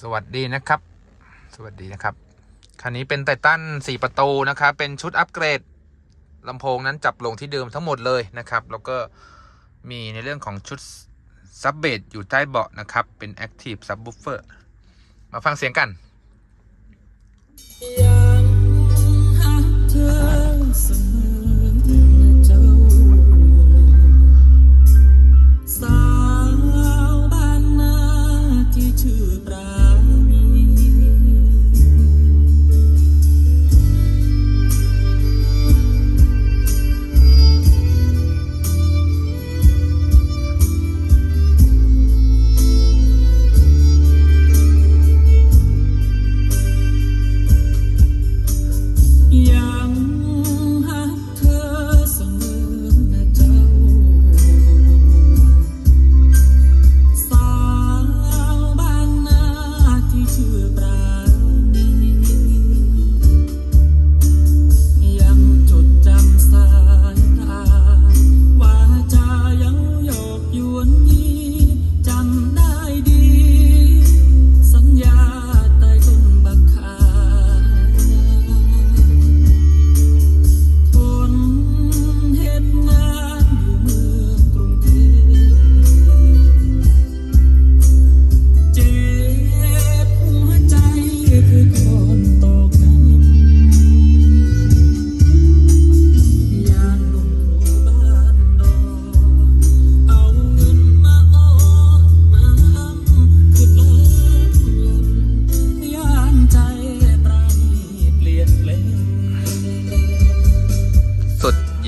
สวัสดีนะครับ สวัสดีนะครับ คันนี้เป็นไททัน4 ประตูนะครับ เป็นชุดอัปเกรดลำโพงนั้นจับลงที่เดิมทั้งหมดเลยนะครับ แล้วก็มีในเรื่องของชุดซับเบสอยู่ใต้เบาะนะครับ เป็น Active Subwoofer มาฟังเสียงกัน ยังหักเธอ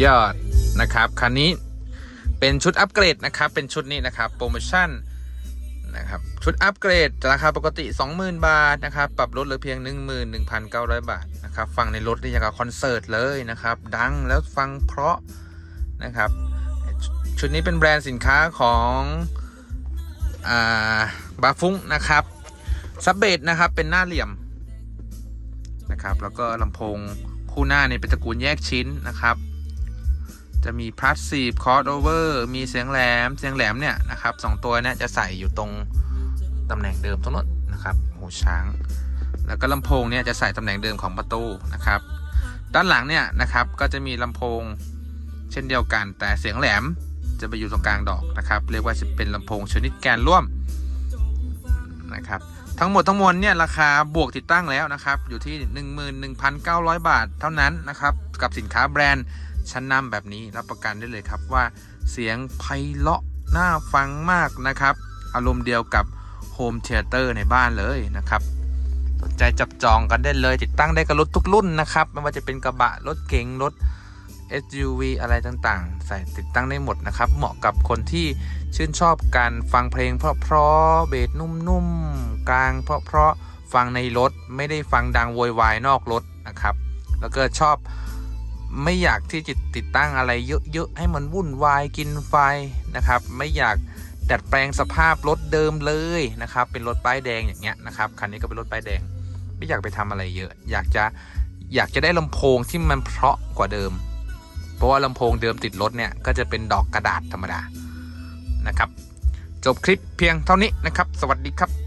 ยอดนะครับ คันนี้เป็นชุดอัปเกรดนะครับ เป็นชุดนี้นะครับ โปรโมชั่นนะครับ ชุดอัปเกรดราคาปกติ 20,000 บาทนะครับ ปรับลดเหลือเพียง 11,900 บาทนะครับ ฟังในรถได้ย่างกับคอนเสิร์ตเลยนะครับ ดังแล้วฟังเพราะนะครับ ชุดนี้เป็นแบรนด์สินค้าของอ่าบาฟุ้งนะครับซับเบดนะครับเป็นหน้าเหลี่ยมนะครับ แล้วก็ลำโพงคู่หน้าเนี่ยเป็นตระกูลแยกชิ้นนะครับ จะมีพลัสซีฟคอร์ดโอเวอร์มีเสียงแหลม เสียงแหลมเนี่ยนะครับสองตัวเนี่ยจะใส่อยู่ตรงตำแหน่งเดิมทั้งหมดนะครับหูช้าง แล้วก็ลำโพงเนี่ยจะใส่ตำแหน่งเดิมของประตูนะครับ ด้านหลังเนี่ยนะครับก็จะมีลำโพงเช่นเดียวกัน แต่เสียงแหลมจะไปอยู่ตรงกลางดอกนะครับ เรียกว่าจะเป็นลำโพงชนิดแกนร่วมนะครับทั้งหมดทั้งมวลเนี่ยราคาบวกติดตั้งแล้วนะครับ อยู่ที่ 11,900 บาทเท่านั้นนะครับ กับสินค้าแบรนด์ ชั้นนำแบบนี้รับประกันได้เลยครับว่าเสียงไพเราะน่าฟังมากนะครับ อารมณ์เดียวกับโฮมเทเตอร์ในบ้านเลยนะครับสนใจจับจองกันได้เลยติดตั้งได้กับรถทุกรุ่นนะครับไม่ว่าจะเป็นกระบะรถเก๋งรถ SUV อะไรต่างๆ ใส่ติดตั้งได้หมดนะครับ เหมาะกับคนที่ชื่นชอบการฟังเพลงเพราะๆเบสนุ่มๆ กลางเพราะๆฟังในรถไม่ได้ฟังดังโวยวายนอกรถนะครับ แล้วก็ชอบ ไม่อยากที่จะติดตั้งอะไรเยอะๆให้มันวุ่นวายกินไฟนะครับ ไม่อยากดัดแปลงสภาพรถเดิมเลยนะครับ เป็นรถป้ายแดงอย่างเงี้ยนะครับคันนี้ก็เป็นรถป้ายแดง ไม่อยากไปทำอะไรเยอะ อยากจะอยากจะได้ลำโพงที่มันเพราะกว่าเดิม เพราะว่าลำโพงเดิมติดรถเนี่ยก็จะเป็นดอกกระดาษธรรมดานะครับ จบคลิปเพียงเท่านี้นะครับ สวัสดีครับ